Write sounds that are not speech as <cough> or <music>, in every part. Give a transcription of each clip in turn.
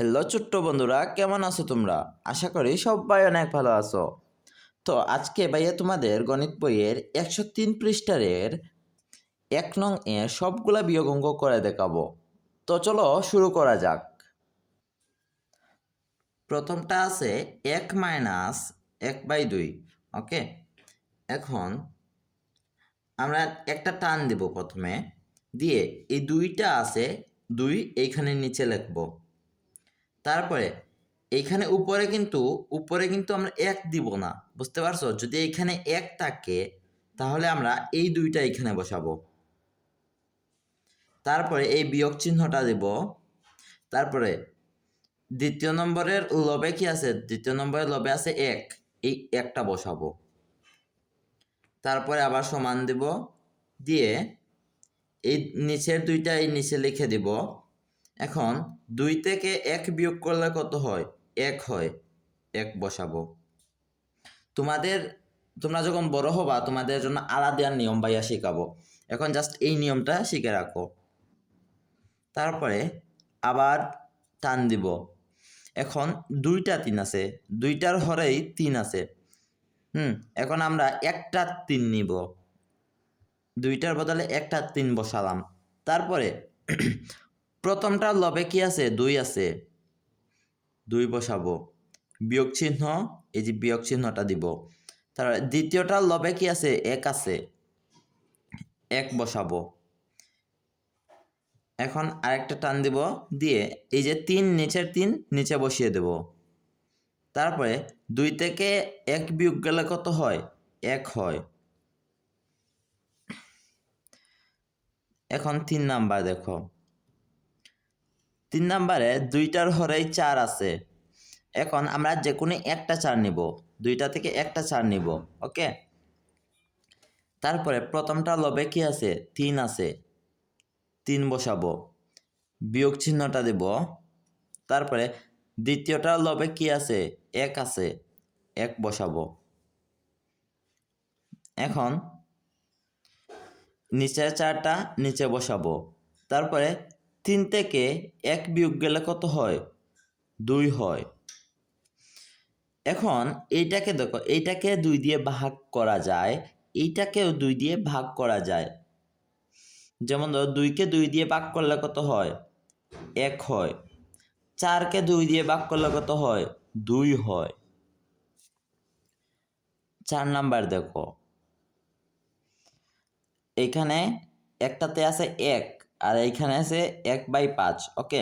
Hello ছোট্ট বন্ধুরা, কেমন আছো তোমরা? আশা করি সবাই অনেক ভালো আছো। তো আজকে ভাইয়া তোমাদের গণিত বইয়ের একশো তিন পৃষ্ঠারের এক নং এ সবগুলা বিয়োগ অঙ্ক করে দেখাবো। তো চলো শুরু করা যাক। প্রথমটা আছে এক মাইনাস এক বাই দুই, ওকে? এখন আমরা একটা টান দেব প্রথমে, দিয়ে এই দুইটা আছে দুই এইখানে নিচে লিখব। তারপরে এইখানে উপরে কিন্তু উপরে কিন্তু আমরা এক দিব না, বুঝতে পারছ? যদি এইখানে এক থাকে, তাহলে আমরা এই দুইটা এইখানে বসাবো। তারপরে এই বিয়োগ চিহ্নটা দেব। তারপরে, দ্বিতীয় নম্বরের লবে কি আছে? দ্বিতীয় নম্বরের লবে আছে এক, এই একটা বসাবো। তারপরে আবার সমান দেব, দিয়ে এই নিচের দুইটা এই নিচে লিখে দিব। এখন দুই থেকে এক বিয়োগ করলে কত হয়? এক হয়। এক বসাবো। তোমাদের, তোমরা যখন বড় হবা, তোমাদের জন্য আলাদা নিয়ম ভাইয়া শেখাবো। এখন জাস্ট এই নিয়মটা শিখে রাখো। তারপরে আবার টান দিব। এখন দুইটা তিন আছে। দুইটার হরেই তিন আছে। হুম, এখন আমরা একটা তিন নিব। দুইটার বদলে একটা তিন বসালাম। তারপরে প্রথমটার লবে কি আছে? দুই আছে। দুই বসাবো। বিয়োগ চিহ্ন, এই যে বিয়োগ চিহ্নটা দিব। তারপরে দ্বিতীয়টা লবে কি আছে? এক আছে। এক বসাবো। এখন আরেকটা টান দিব দিয়ে এই যে তিন, নিচের তিন, নিচে বসিয়ে দেব। তারপরে দুই থেকে এক বিয়োগ গেলে কত হয়? এক হয়। এখন তিন নাম্বার দেখো। তিন নাম্বারে দুইটার হরেই চার আছে। এখন আমরা যে কোনো একটা চার নিব। দুইটা থেকে একটা চার নিব, ওকে? তারপরে প্রথমটা লবে কি আছে? তিন আছে। তিন বসাবো। বিয়োগ চিহ্নটা দেব। তারপরে দ্বিতীয়টা লবে কি আছে? এক আছে। এক বসাবো। এখন নিচের চারটা নিচে বসাবো। তারপরে তিন থেকে এক বিয়োগ গেলে কত হয়? দুই হয়। এখন এইটাকে দেখো, এইটাকে দুই দিয়ে ভাগ করা যায়, এইটাকেও দুই দিয়ে ভাগ করা যায়। যেমন ধরো, দুইকে দুই দিয়ে ভাগ করলে কত হয়? এক হয়। চারকে দুই দিয়ে ভাগ করলে কত হয়? দুই হয়। চার নাম্বার দেখো। এইখানে একটাতে আছে এক আর এইখানে আছে এক বাই পাঁচ, ওকে?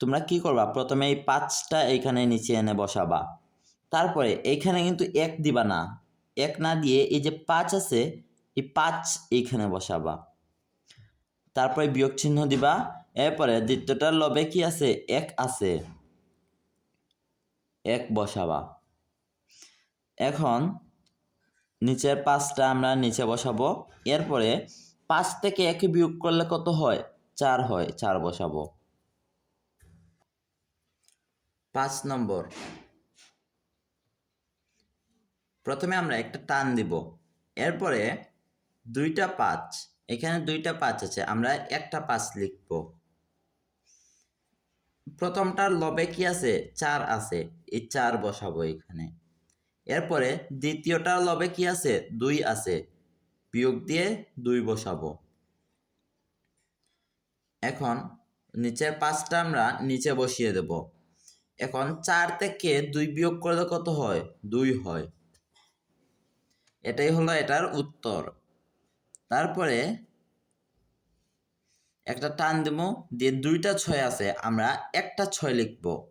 তোমরা কি করবা? প্রথমে এই পাঁচটা এইখানে নিচে এনে বসাবা। তারপরে এইখানে কিন্তু এক দিবা না। এক না দিয়ে এই যে পাঁচ আছে, এই পাঁচ এইখানে বসাবা। তারপরে বিয়োগ চিহ্ন দিবা। এরপরে দ্বিতীয়টার লবে কি আছে? এক আছে। এক বসাবা। এখন নিচের পাঁচটা আমরা নিচে বসাবো। এরপরে পাঁচ থেকে একে বিয়োগ করলে কত হয়? চার হয়। চার বসাবো। পাঁচ নম্বর। প্রথমে আমরা একটা টান দিব। এরপরে দুইটা পাঁচ। এখানে দুইটা পাঁচ আছে। আমরা একটা পাঁচ লিখব। প্রথমটার লবে কি আছে? চার আছে। এই চার বসাবো এখানে। এরপরে দ্বিতীয়টার লবে কি আছে? দুই আছে। বিয়োগ দিয়ে দুই বসাবো। এখন নিচের পাঁচটা আমরা নিচে বসিয়ে দেব। এখন চার থেকে দুই বিয়োগ করলে কত হয়? দুই হয়। এটাই হলো এটার উত্তর। তারপরে একটা টান দেবো, দিয়ে দুইটা ছয় আছে, আমরা একটা ছয় লিখব।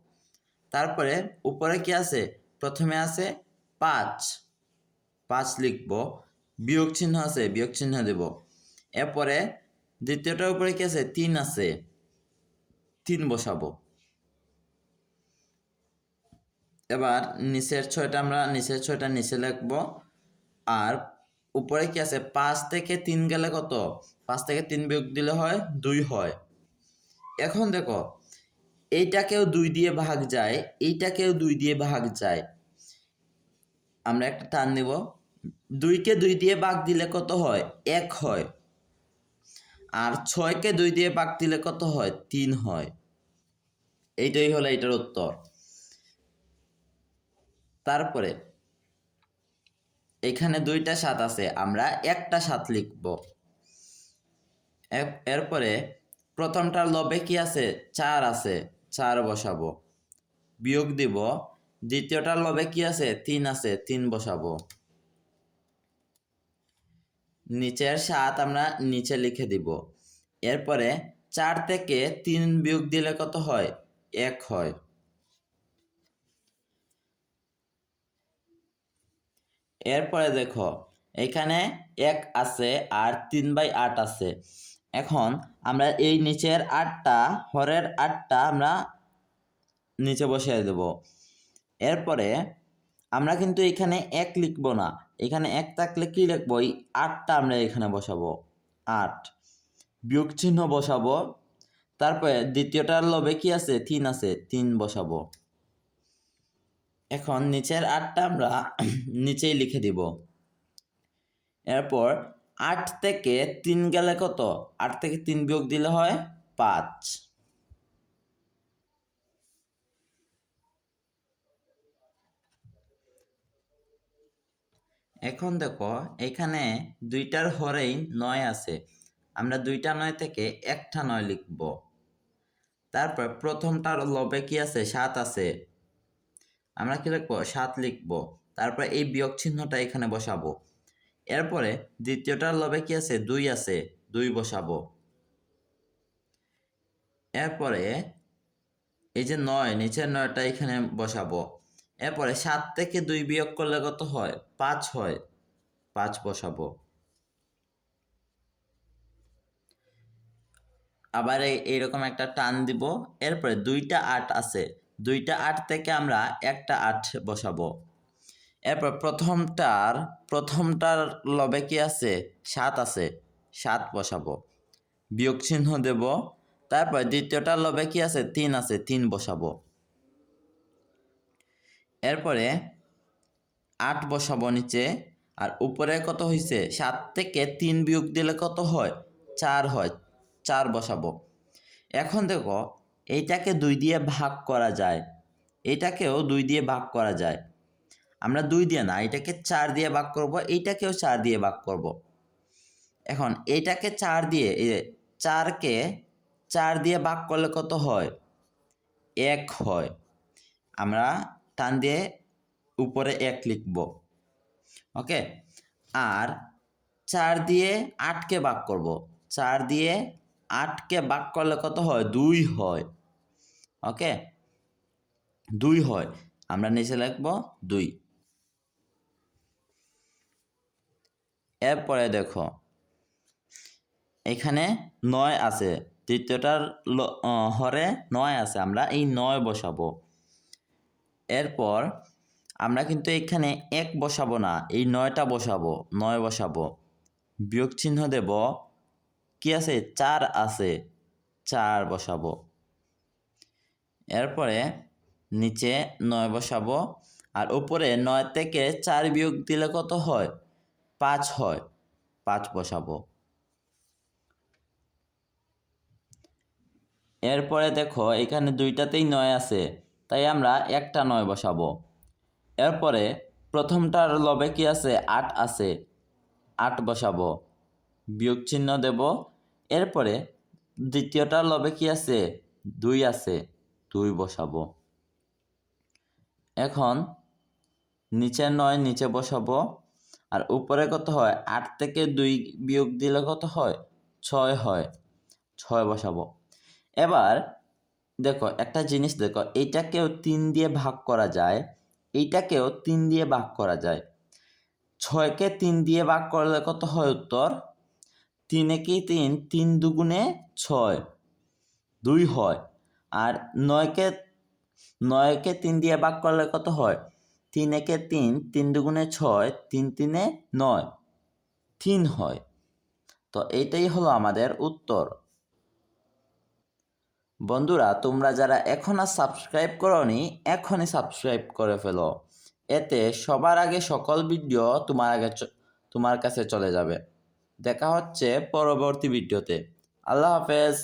তারপরে উপরে কি আছে? প্রথমে আছে পাঁচ। পাঁচ লিখব। বিয়োগ চিহ্ন আছে বিয়োগ চিহ্ন দেব। এরপরে দ্বিতীয়টার উপরে কি আছে? তিন আছে। তিন বসাবো। এবার নিচের ছয়টা আমরা নিচের ছয়টা নিচে লিখব। আর উপরে কি আছে? পাঁচ থেকে তিন গেলে কত? পাঁচ থেকে তিন বিয়োগ দিলে হয় দুই হয়। এখন দেখো, এইটাকেও দুই দিয়ে ভাগ যায়, এইটাকেও দুই দিয়ে ভাগ যায়। আমরা একটা টান নিব। দুইকে দুই দিয়ে ভাগ দিলে কত হয়? এক হয়। আর ছয়কে দুই দিয়ে ভাগ দিলে কত হয়? তিন হয়। এইটাই হলো এটার উত্তর। তারপরে, এখানে দুইটা সাত আছে, আমরা একটা সাত লিখব। এর- এরপরে, প্রথমটার লবে কি আছে? চার আছে, চার বসাবো। বিয়োগ দিব। দ্বিতীয়টার লবে কি আছে? তিন আছে, তিন বসাবো। নিচের সাত আমরা নিচে লিখে দিব। এরপরে চার থেকে তিন বিয়োগ দিলে কত হয়? এক হয়। এরপরে দেখো, এখানে এক আছে আর তিন বাই আট আছে। এখন আমরা এই নিচের আটটা, হরের আটটা আমরা নিচে বসিয়ে দেব। এরপরে আমরা কিন্তু এখানে এক লিখব না। এখানে এক থাকলে কি লিখব, এই আটটা আমরা এখানে বসাবো। আট। বিয়োগ চিহ্ন বসাবো। তারপরে দ্বিতীয়টার লবে কি আছে? তিন আছে, তিন বসাবো। এখন নিচের আটটা আমরা <clears throat> নিচেই লিখে দিব। এরপর আট থেকে তিন গেলে কত? আট থেকে তিন বিয়োগ দিলে হয় পাঁচ। এখন দেখো, এখানে দুইটার হরেই নয় আছে। আমরা দুইটা নয় থেকে একটা নয় লিখব। তারপর প্রথমটার লবে কি আছে? সাত আছে। আমরা কি লিখব? সাত লিখব। তারপর এই বিয়োগ চিহ্নটা এখানে বসাবো। এরপরে দ্বিতীয়টার লবে কি আছে? দুই আছে। দুই বসাবো। এরপরে এই যে নয়, নিচের নয়টা এখানে বসাবো। এরপরে সাত থেকে দুই বিয়োগ করলে কত হয়? পাঁচ হয়। পাঁচ বসাবো। আবার এই- এইরকম একটা টান দিব। এরপরে দুইটা আট আছে। দুইটা আট থেকে আমরা একটা আট বসাবো। এরপর প্রথমটার প্রথমটার লবে কি আছে? সাত আছে। সাত বসাবো। বিয়োগ চিহ্ন দেব। তারপর দ্বিতীয়টার লবে কি আছে? তিন আছে। তিন বসাবো। এরপরে আট বসাবো নিচে, আর উপরে কত হয়েছে সাত থেকে তিন বিয়োগ দিলে কত হয়? চার হয়। চার বসাবো। এখন দেখো, এইটাকে দুই দিয়ে ভাগ করা যায়। এইটাকেও দুই দিয়ে ভাগ করা যায়। আমরা দুই দিয়ে না, এটাকে চার দিয়ে ভাগ করব, এইটাকেও চার দিয়ে ভাগ করব। এখন এইটাকে চার দিয়ে চারকে চার দিয়ে ভাগ করলে কত হয়? এক হয়। আমরা টান দিয়ে উপরে এক লিখব। ওকে? আর চার দিয়ে আটকে ভাগ করব। চার দিয়ে আটকে ভাগ করলে কত হয়? দুই হয়। ওকে? দুই হয়। আমরা নিচে লিখব দুই। এরপরে দেখো, এখানে নয় আছে। তৃতীয়টার হরে নয় আছে। আমরা এই নয় বসাবো। এরপর আমরা কিন্তু এখানে এক বসাবো না, এই নয়টা বসাবো, নয় বসাবো। বিয়োগ চিহ্ন দেব, কি আছে? চার আছে, চার বসাবো। এরপরে নিচে নয় বসাবো, আর উপরে নয় থেকে চার বিয়োগ দিলে কত হয়? পাঁচ হয়, পাঁচ বসাবো। এরপরে দেখো, এখানে দুইটাতেই নয় আছে। তাই আমরা একটা নয় বসাবো। এরপরে প্রথমটার লবে কি আছে? আট আছে। আট বসাবো। বিয়োগ চিহ্ন দেব। এরপরে দ্বিতীয়টার লবে কি আছে? দুই আছে। দুই বসাবো। এখন নিচে নয়, নিচে বসাবো। আর উপরে কত হয়? আট থেকে দুই বিয়োগ দিলে কত হয়? ছয় হয়। ছয় বসাবো। এবার দেখো, একটা জিনিস দেখো, এইটাকেও তিন দিয়ে ভাগ করা যায়, এইটাকেও তিন দিয়ে ভাগ করা যায়। ছয়কে তিন দিয়ে ভাগ করলে কত হয় উত্তর? তিনে কি তিন তিন দুগুণে ছয়, দুই হয়। আর নয়কে নয়কে তিন দিয়ে ভাগ করলে কত হয়? তিন একে তিন তিন দুগুণে ছয়, তিন তিনে নয়, তিন হয়। তো এইটাই হলো আমাদের উত্তর। বন্ধুরা, তোমরা যারা এখন আর সাবস্ক্রাইব করনি, এখনই সাবস্ক্রাইব করে ফেলো। এতে সবার আগে সকল ভিডিও তোমার আগে তোমার কাছে চলে যাবে। দেখা হচ্ছে পরবর্তী ভিডিওতে আল্লাহ হাফেজ।